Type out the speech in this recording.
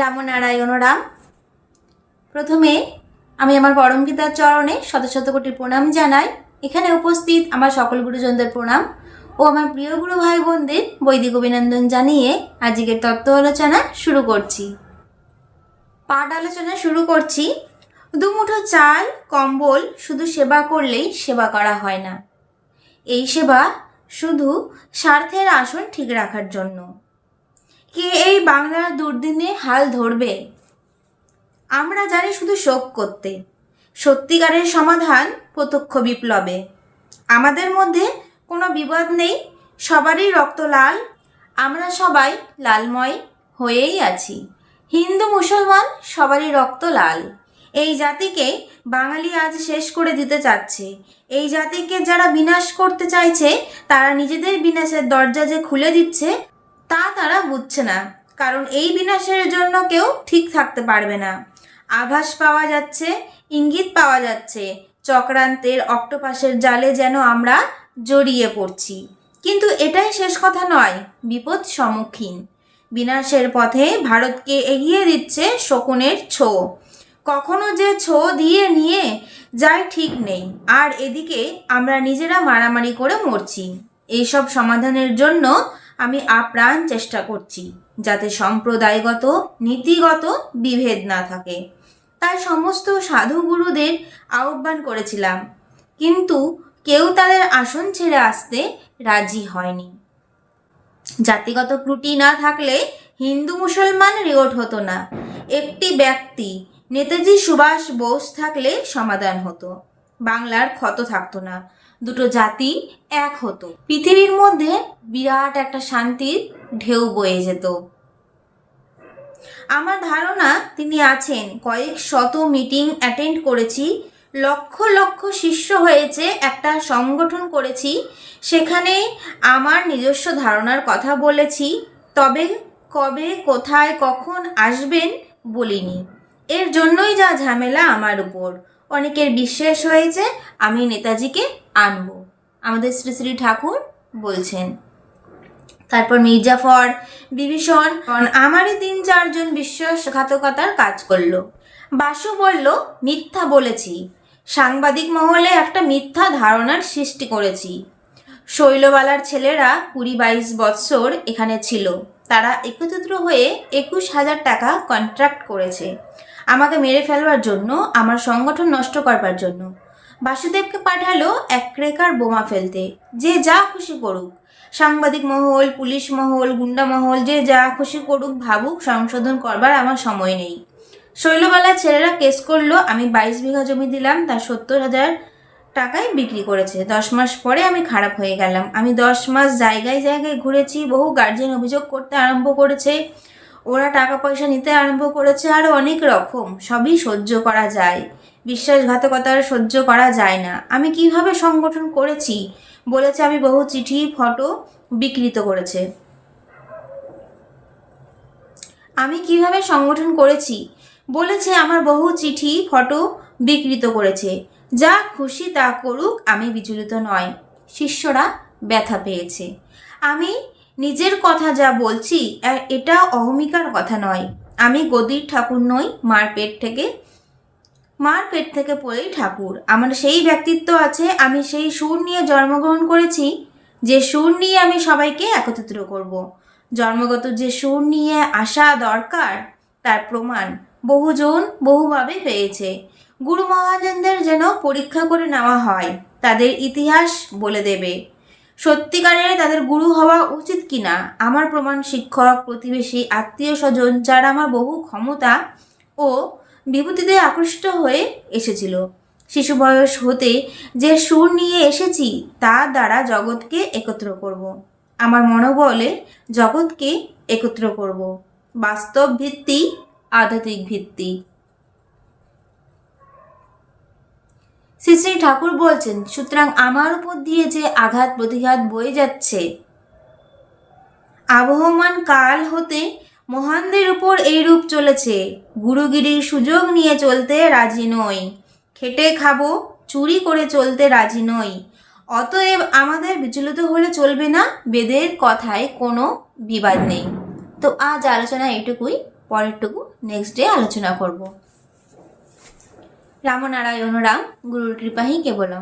রামনারায়ণ রাম। প্রথমে আমি আমার পরম পিতার চরণে শত শত কোটি প্রণাম জানাই। এখানে উপস্থিত আমার সকল গুরুজনদের প্রণাম ও আমার প্রিয় গুরু ভাই বোনদের বৈদিক অভিনন্দন জানিয়ে আজকের তত্ত্ব আলোচনা শুরু করছি। পাঠ আলোচনা শুরু করছি। দুমুঠো চাল, কম্বল শুধু সেবা করলেই সেবা করা হয় না। এই সেবা শুধু স্বার্থের আসন ঠিক রাখার জন্য। কে এই বাংলার দুর্দিনে হাল ধরবে। আমরা জানি শুধু শোক করতে। সত্যিকারের সমাধান প্রত্যক্ষ বিপ্লবে। আমাদের মধ্যে কোনো বিবাদ নেই, সবারই রক্ত লাল। আমরা সবাই লালময় হয়েই আছি। হিন্দু মুসলমান সবারই রক্ত লাল। এই জাতিকে বাঙালি আজ শেষ করে দিতে চাচ্ছে। এই জাতিকে যারা বিনাশ করতে চাইছে, তারা নিজেদের বিনাশের দরজা যে খুলে দিচ্ছে, তা তারা বুঝছে না। কারণ এই বিনাশের জন্য কেউ ঠিক থাকতে পারবে না। আভাস পাওয়া যাচ্ছে, ইঙ্গিত পাওয়া যাচ্ছে, চক্রান্তের অক্টোপাসের জালে যেন আমরা জড়িয়ে পড়ছি। কিন্তু এটাই শেষ কথা নয়, বিপদ সম্মুখীন। বিনাশের পথে ভারতকে এগিয়ে দিচ্ছে শকুনের ছো। কখনো যে ছো দিয়ে নিয়ে যায় ঠিক নেই, আর এদিকে আমরা নিজেরা মারামারি করে মরছি। এইসব সমাধানের জন্য আমি আপ্রাণ চেষ্টা করছি। যাতে সম্প্রদায়গত নীতিগত বিভেদ না থাকে। তাই সমস্ত সাধু গুরুদের আহ্বান করেছিলাম। কিন্তু কেউ তাদের আসন ছেড়ে আসতে রাজি হয়নি। জাতিগত ত্রুটি না থাকলে হিন্দু মুসলমান রিওট হতো না। একটি ব্যক্তি, নেতাজি সুভাষ বোস থাকলে সমাধান হতো। বাংলার ক্ষত থাকতো না। দুটো জাতি এক হতো। পৃথিবীর মধ্যে বিরাট একটা শান্তির ঢেউ বয়ে যেত। আমার ধারণা তিনি আছেন। কয়েক শত মিটিং অ্যাটেন্ড করেছি। লক্ষ লক্ষ শিষ্য হয়েছে, একটা সংগঠন করেছি। সেখানে আমার নিজস্ব ধারণার কথা বলেছি। তবে কবে, কোথায়, কখন আসবেন বলিনি। এর জন্যই যা ঝামেলা আমার উপর। অনেকের বিশ্বাস হয়েছে আমি নেতাজিকে আনব। আমাদের শ্রী শ্রী ঠাকুর বলছেন। তারপর মির্জাফর, বিভীষণ, আমারই তিন চারজন বিশ্বাসঘাতকতার কাজ করল। বাসু বলল, মিথ্যা বলেছি। সাংবাদিক মহলে একটা মিথ্যা ধারণার সৃষ্টি করেছি। শৈলবালার ছেলেরা কুড়ি বাইশ বৎসর এখানে ছিল। তারা একত্রিত হয়ে একুশ হাজার টাকা কন্ট্রাক্ট করেছে। আমাকে মেরে ফেলবার জন্য, আমার সংগঠন নষ্ট করবার জন্য। বাসুদেবকে পাঠালো এক ক্রেকার বোমা ফেলতে। যে যা খুশি করুক। সাংবাদিক মহল, পুলিশ মহল, গুন্ডা মহল, যে যা খুশি করুক, ভাবুক, সংশোধন করবার আমার সময় নেই। শৈলবালার ছেলেরা কেস করল, আমি বাইশ বিঘা জমি দিলাম, তার সত্তর হাজার টাকায় বিক্রি করেছে। দশ মাস পরে আমি খারাপ হয়ে গেলাম। আমি দশ মাস জায়গায় জায়গায় ঘুরেছি, বহু গার্জেন অভিযোগ করতে আরম্ভ করেছে, ওরা টাকা পয়সা নিতে আরম্ভ করেছে আরও অনেক রকম, সবই সহ্য করা যায়। বিশ্বাসঘাতকতার সহ্য করা যায় না। আমি কীভাবে সংগঠন করেছি বলেছে, আমি বহু চিঠি, ফটো বিকৃত করেছে। আমি কীভাবে সংগঠন করেছি বলেছে, আমার বহু চিঠি, ফটো বিকৃত করেছে। যা খুশি তা করুক, আমি বিচলিত নয় শিষ্যরা ব্যথা পেয়েছে। আমি নিজের কথা যা বলছি এটা অহমিকার কথা নয়। আমি গদির ঠাকুর নই, মার পেট থেকে, মার পেট থেকে পড়েই ঠাকুর। আমার সেই ব্যক্তিত্ব আছে, আমি সেই সুর নিয়ে জন্মগ্রহণ করেছি, যে সুর নিয়ে আমি সবাইকে একত্রিত করব। জন্মগত যে সুর নিয়ে আসা দরকার, তার প্রমাণ বহুজন বহুভাবে পেয়েছে গুরু মহাজনদের যেন পরীক্ষা করে নেওয়া হয়, তাদের ইতিহাস বলে দেবে সত্যিকারের তাদের গুরু হওয়া উচিত কিনা আমার প্রমাণ শিক্ষক, প্রতিবেশী, আত্মীয় স্বজন, যারা আমার বহু ক্ষমতা ও বিভূতিতে আকৃষ্ট হয়ে এসেছিল শিশু বয়স হতে যে সুর নিয়ে এসেছি তার দ্বারা জগৎকে একত্র করব। আমার মনোবলে জগৎকে একত্র করব। বাস্তব ভিত্তি আধ্যাত্মিক ভিত্তি। শ্রী শ্রী ঠাকুর বলছেন, সুতরাং আমার উপর দিয়ে যে আঘাত প্রতিঘাত বয়ে যাচ্ছে, আবহমান কাল হতে মহানদের উপর এই রূপ চলেছে। গুরুগিরির সুযোগ নিয়ে চলতে রাজি নই। খেটে খাব, চুরি করে চলতে রাজি নই। অতএব আমাদের বিচলিত হলে চলবে না, বেদের কথায় কোনো বিবাদ নেই। তো আজ আলোচনা এটুকুই। পরেরটুকু নেক্সট ডে আলোচনা করব। রামনারায়ণ রাম গুরুর কৃপাহী কেবলম।